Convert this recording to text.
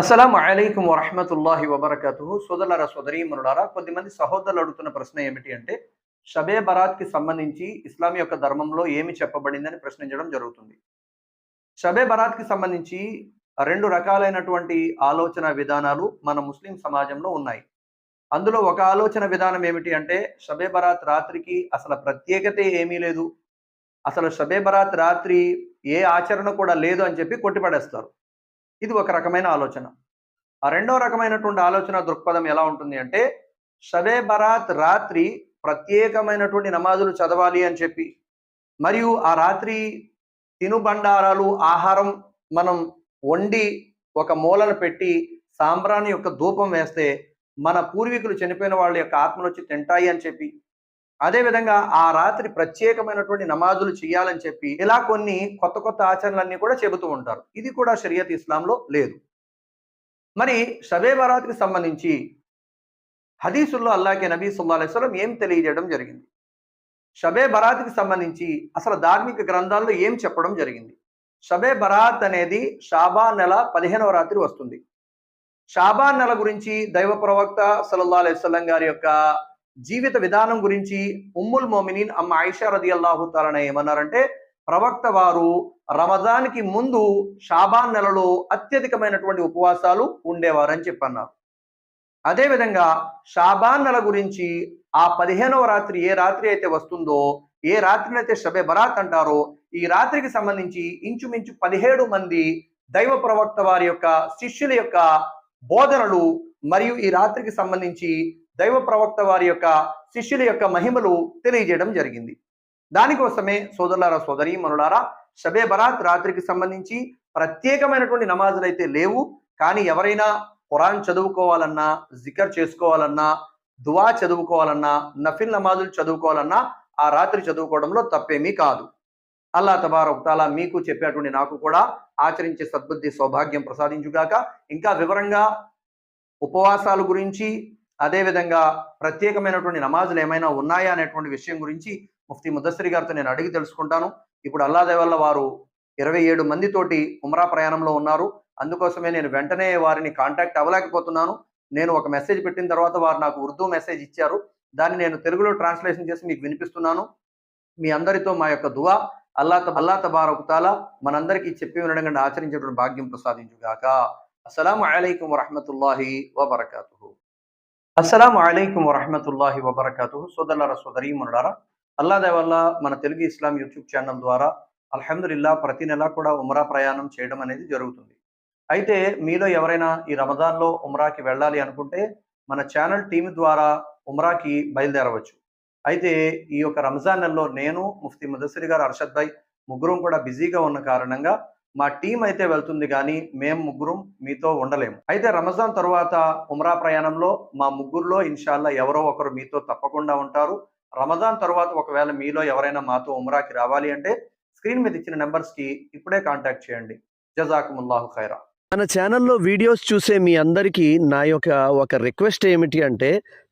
అస్సలం అలైకుం వరహమతుల్లాహి వబర్కతు సోదరులారా సోదరీమనులారా కొద్దిమంది సహోదరులు అడుగుతున్న ప్రశ్న ఏమిటి అంటే షబే బరాత్కి సంబంధించి ఇస్లాం యొక్క ధర్మంలో ఏమి చెప్పబడిందని ప్రశ్నించడం జరుగుతుంది. షబే బరాత్కి సంబంధించి రెండు రకాలైనటువంటి ఆలోచన విధానాలు మన ముస్లిం సమాజంలో ఉన్నాయి. అందులో ఒక ఆలోచన విధానం ఏమిటి అంటే షబే బరాత్ రాత్రికి అసలు ప్రత్యేకత ఏమీ లేదు. అసలు షబే బరాత్ రాత్రి ఏ ఆచరణ కూడా లేదు అని చెప్పి కొట్టిపడేస్తారు. ఇది ఒక రకమైన ఆలోచన. ఆ రెండో రకమైనటువంటి ఆలోచన దృక్పథం ఎలా ఉంటుంది అంటే షబే బరాత్ రాత్రి ప్రత్యేకమైనటువంటి నమాజులు చదవాలి అని చెప్పి. మరియు ఆ రాత్రి తినుబండారాలు ఆహారం మనం వండి ఒక మూలను పెట్టి సాంబ్రాణి యొక్క ధూపం వేస్తే మన పూర్వీకులు చనిపోయిన వాళ్ళ యొక్క ఆత్మలు వచ్చి తింటాయి అని చెప్పి. అదేవిధంగా ఆ రాత్రి ప్రత్యేకమైనటువంటి నమాజులు చేయాలని చెప్పి ఇలా కొన్ని కొత్త కొత్త ఆచరణలన్నీ కూడా చెబుతూ ఉంటారు. ఇది కూడా షరియత్ ఇస్లాంలో లేదు. మరి షబే బరాత్కి సంబంధించి హదీసుల్లో అల్లాకే నబీ సుల్లా అలైస్లం ఏం తెలియజేయడం జరిగింది? షబే బరాత్కి సంబంధించి అసలు ధార్మిక గ్రంథాల్లో ఏం చెప్పడం జరిగింది? షబే బరాత్ అనేది షాబా నెల పదిహేనవ రాత్రి వస్తుంది. షాబా నెల గురించి దైవ ప్రవక్త సల్లల్లా అలైస్లం గారి యొక్క జీవిత విధానం గురించి ఉమ్ముల్ మోమినిన్ అమ్మ ఐషా రది అల్లాహు ఏమన్నారంటే ప్రవక్త వారు రమజాన్కి ముందు షాబాన్ నెలలో అత్యధికమైనటువంటి ఉపవాసాలు ఉండేవారని చెప్పన్నారు. అదేవిధంగా షాబాన్ నెల గురించి ఆ పదిహేనవ రాత్రి ఏ రాత్రి అయితే వస్తుందో ఏ రాత్రిని అయితే షబే బరాత్ అంటారో ఈ రాత్రికి సంబంధించి ఇంచుమించు పదిహేడు మంది దైవ ప్రవక్త వారి యొక్క శిష్యుల యొక్క బోధనలు మరియు ఈ రాత్రికి సంబంధించి దైవ ప్రవక్త వారి యొక్క శిష్యుల యొక్క మహిమలు తెలియజేయడం జరిగింది. దానికోసమే సోదరులారా సోదరి మనులారా షబే బరాత్ రాత్రికి సంబంధించి ప్రత్యేకమైనటువంటి నమాజులు అయితే లేవు. కానీ ఎవరైనా ఖురాన్ చదువుకోవాలన్నా జికర్ చేసుకోవాలన్నా దువా చదువుకోవాలన్నా నఫిల్ నమాజులు చదువుకోవాలన్నా ఆ రాత్రి చదువుకోవడంలో తప్పేమీ కాదు. అల్లా తబారక్ మీకు చెప్పేటువంటి నాకు కూడా ఆచరించే సద్బుద్ధి సౌభాగ్యం ప్రసాదించుగాక. ఇంకా వివరంగా ఉపవాసాల గురించి అదేవిధంగా ప్రత్యేకమైనటువంటి నమాజులు ఏమైనా ఉన్నాయా అనేటువంటి విషయం గురించి ముఫ్తీ ముదస్సరి గారితో నేను అడిగి తెలుసుకుంటాను. ఇప్పుడు అల్లాదే వల్ల వారు ఇరవై ఏడు మందితోటి ఉమ్రా ప్రయాణంలో ఉన్నారు. అందుకోసమే నేను వెంటనే వారిని కాంటాక్ట్ అవ్వలేకపోతున్నాను. నేను ఒక మెసేజ్ పెట్టిన తర్వాత వారు నాకు ఉర్దూ మెసేజ్ ఇచ్చారు. దాన్ని నేను తెలుగులో ట్రాన్స్లేషన్ చేసి మీకు వినిపిస్తున్నాను. మీ అందరితో మా యొక్క దువా అల్లా అల్లా తబారకుతాల మనందరికీ చెప్పి వినడం ఆచరించేటువంటి భాగ్యం ప్రసాదించుగాక. అస్సలం అయికం వరహమతుల్లాహి వబర్కూ అస్సలం అయికం వరహమతుల్లాహి వబర్కాతు సోదరులారా సోదరీమనులారా అల్లాదే వల్ల మన తెలుగు ఇస్లాం యూట్యూబ్ ఛానల్ ద్వారా అల్హమ్దుల్లా ప్రతి నెల కూడా ఉమ్రా ప్రయాణం చేయడం అనేది జరుగుతుంది. అయితే మీలో ఎవరైనా ఈ రమదాన్లో ఉమ్రాకి వెళ్ళాలి అనుకుంటే మన ఛానల్ టీం ద్వారా ఉమ్రాకి బయలుదేరవచ్చు. అయితే ఈ యొక్క రంజాన్ నెలలో నేను ముఫ్తీ ముదస్సిరి గారు అర్షద్ భాయ్ ముగ్గురం కూడా బిజీగా ఉన్న కారణంగా మా టీం అయితే వెళ్తుంది కానీ మేము ముగ్గురం మీతో ఉండలేము. అయితే రమజాన్ తర్వాత ఉమరా ప్రయాణంలో మా ముగ్గురులో ఇన్షాల్లా ఎవరో ఒకరు మీతో తప్పకుండా ఉంటారు. రమజాన్ తర్వాత ఒకవేళ మీలో ఎవరైనా మాతో ఉమ్రాకి రావాలి అంటే స్క్రీన్ మీద ఇచ్చిన నెంబర్స్కి ఇప్పుడే కాంటాక్ట్ చేయండి. జజాకుముల్లాహు ఖైరా. మన ఛానల్లో వీడియోస్ చూసే మీ అందరికీ నా యొక్క ఒక రిక్వెస్ట్ ఏమిటి అంటే